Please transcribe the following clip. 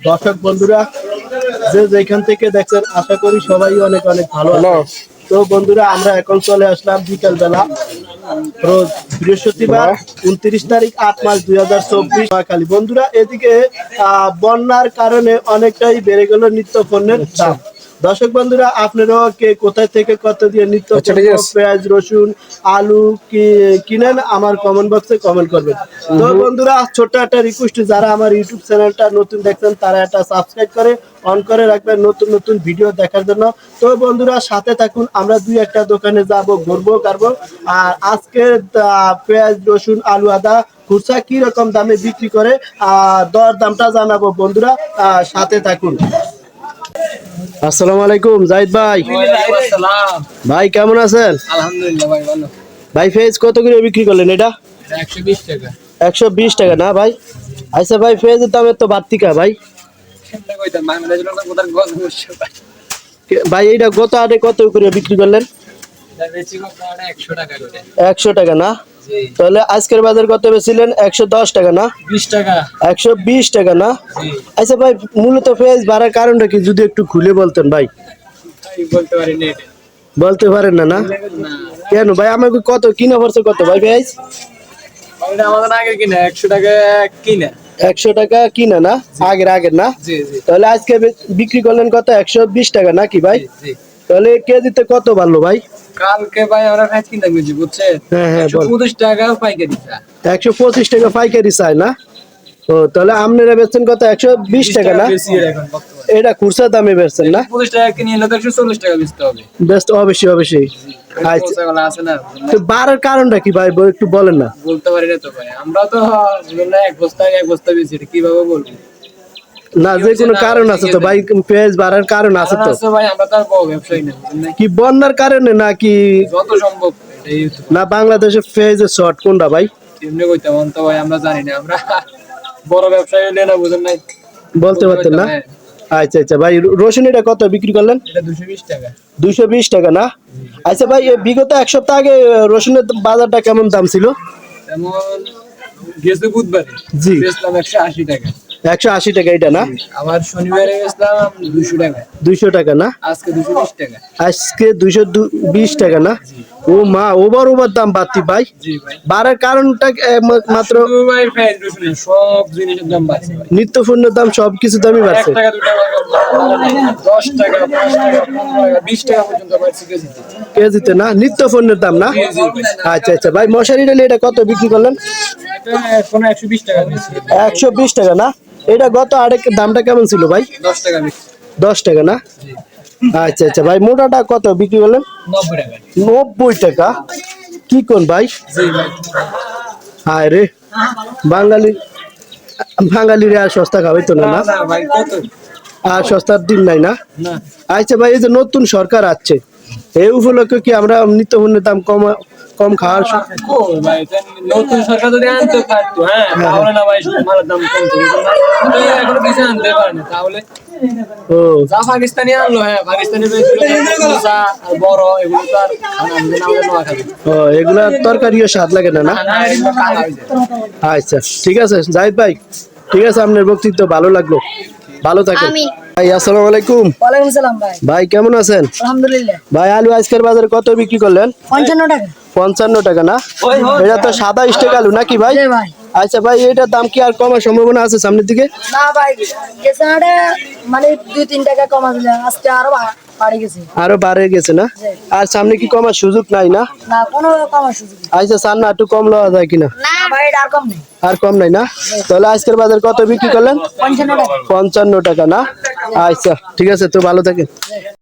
দর্শক বন্ধুরা যে যেখান থেকে দেখছেন আশা করি সবাই অনেক অনেক ভালো তো বন্ধুরা আমরা এখন চলে আসলাম বিকাল বেলা রোজ বৃহস্পতিবার উনত্রিশ তারিখ আট মাস দুই হাজার চব্বিশ নোয়াখালী। বন্ধুরা এদিকে আহ, বন্যার কারণে অনেকটাই বেড়ে গেল নিত্য পণ্যের দাম। দর্শক বন্ধুরা আপনারাও কে কোথায় থেকে কত দিয়ে নিত্য আচ্ছা। পেঁয়াজ রসুন আলু কি কিনেন আমার কমেন্ট বক্সে কমেন্ট করবেন। তো বন্ধুরা ছোট্ট একটা রিকোয়েস্ট যারা আমার ইউটিউব চ্যানেলটা নতুন দেখছেন তারা একটা সাবস্ক্রাইব করে অন করে রাখবেন নতুন নতুন ভিডিও দেখার জন্য। তো বন্ধুরা সাথে থাকুন আমরা দুই একটা দোকানে যাব ঘুরবো কারবো। আর আজকে পেঁয়াজ রসুন আলু আদা খুচরা কি রকম দামে বিক্রি করে আর দর দামটা জানাব বন্ধুরা সাথে থাকুন। আসসালামু আলাইকুম জাহিদ ভাই। ভাই কেমন আছেন? আলহামদুলিল্লাহ ভাই ভালো। ভাই ফেজ কত করে বিক্রি করলেন এটা? একশো বিশ টাকা। না ভাই? আচ্ছা ভাই ফেজের দামের তো বাড়তি কা ভাই? ভাই এইটা গত আটে কত করে বিক্রি করলেন? একশো টাকা না? তাহলে আজকের বাজার কত বেছিলেন? একশো দশ টাকা না? বিশ টাকা। একশো বিশ টাকা না? আচ্ছা ভাই মূলত ফেজ বাড়ার কারণটা কি? যদি একটু খুলে বলতেন ভাই। বলতে পারি না বলতে পারেন না না? কেন ভাই আমাকে কত কিনা পড়ছে কত ভাই ফেজ এটা আমাদের আগে কিনা একশো টাকা কিনা। একশো টাকা কিনা না? আগের আগের না? তাহলে আজকে বিক্রি করলেন কত? একশো বিশ টাকা নাকি ভাই? তাহলে কেজিতে কত বাড়লো ভাই? কালকে ভাই আমরা ফ্যাচ কিনতে গেছি বুঝছেন হ্যাঁ হ্যাঁ পঁচিশ টাকা পাইকারি। একশো পঁচিশ টাকা পাইকারি চাই না? ও তাহলে আপনারা বেচছেন কত? একশো বিশ টাকা না। এটা খুচরা দামে বেচছেন না? পঁচিশ টাকা কিনে তো একশো চল্লিশ টাকা বেচতে হবে। অবশ্যই অবশ্যই। আচ্ছা। বাড়ার কারণটা কি ভাই? একটু বলেন না। বলতে পারি না তো ভাই। আমরা তো এক বস্তা এক বস্তা বেশি এটা কীভাবে বলব? না যে কোনো কারণ আছে তো ভাই পেঁয়াজ বাড়ার কারণ আছে তো। ভাই আমরা তার বউ ব্যবসায়ী না কি বন্যার কারণে নাকি যত সম্ভব না বাংলাদেশে পেঁয়াজের শর্ট কোনটা ভাই? এমনি কইতাম অন্ত ভাই আমরা জানি না আমরা বড় ব্যবসায়ী হলে না বুঝেন নাই। বলতে পারতেন না? হ্যাঁ, আচ্ছা আচ্ছা ভাই রসুন এটা কত বিক্রি করলেন? এটা দুশো বিশ টাকা। না? আচ্ছা ভাই বিগত এক সপ্তাহ আগে রসুনের বাজারটা কেমন দাম ছিল? যেমন গেছে বুধবারে। জি। বেচলাম একশো আশি টাকা। একশো আশি টাকা এটা না? আবার শনিবারে দুশো টাকা। দুইশো টাকা না? আজকে দুশো বিশ টাকা। আজকে দুইশো বিশ টাকা না? ও মা ওভার ওভার দাম বাড়তি ভাই। বাড়ার কারণটা মাত্র সব জিনিসের দাম বাড়ছে নিত্য পণ্যের দাম সবকিছু দামই বাড়ছে। দশ টাকা পাঁচ টাকা টাকা বিশ টাকা পর্যন্ত বাড়ছে কেজিতে। না? নিত্য পণ্যের দাম না। আচ্ছা আচ্ছা। ভাই মশারি ডালি এটা কত বিক্রি করলেন? একশো বিশ টাকা না? এটা গত আরেক দামটা কেমন ছিল ভাই? দশ টাকা দশ টাকা না? আচ্ছা আচ্ছা ভাই মোটাটা কত বিক্রি করলেন? নব্বই টাকা। কি কোন ভাই? জি ভাই। হায় রে বাঙালি বাঙালির আর সস্তা খাবে তো না আর সস্তার দিন নাই না। আচ্ছা ভাই এই যে নতুন সরকার আসছে এই উপলক্ষে কি আমরা নিত্য পণ্যের দাম কম কম খাওয়ার এটা নতুন সরকার যদি আনতে পারতো হ্যাঁ তাহলে না ভাই মালের দাম কমতো বুঝলেন না? কিন্তু এখনও কিছু আনতে পারে না তাহলে ও। যা পাকিস্তানি আনলো হ্যাঁ পাকিস্তানি বেশগুলো মোজা আর বড় এগুলো তো আর খানা আমাদের না আমাদের নোয়া খাবে ও এগুলা তরকারিও স্বাদ লাগে না না? হয়ে আচ্ছা ঠিক আছে জাহিদ ভাই ঠিক আছে আপনার বক্তৃত্ব ভালো লাগল। ভালো থাকেন। ভাই আসসালামু আলাইকুম। ওয়ালাইকুম সালাম ভাই। ভাই কেমন আছেন? আলহামদুলিল্লাহ। ভাই আলু আজকের বাজারে কত বিক্রি করলেন? পঞ্চান্ন টাকা। পঞ্চান্ন টাকা না? এটা তো সাদা স্টেক আলু নাকি ভাই? জি ভাই। আচ্ছা ভাই এটার দাম কি আর কমার সম্ভাবনা আছে সামনের দিকে? না ভাই মানে দুই তিন টাকা কমা দিলে আজকে আরও আরও বাড়ে গেছে না? আর সামনে কি কমার সুযোগ নাই না? আচ্ছা সান না একটু কম লওয়া যায় কিনা? আর কম নেই। না? তাহলে আজকের বাজার কত বিক্রি করলেন? পঞ্চান্ন টাকা। পঞ্চান্ন টাকা না? আচ্ছা ঠিক আছে তো ভালো থাকেন।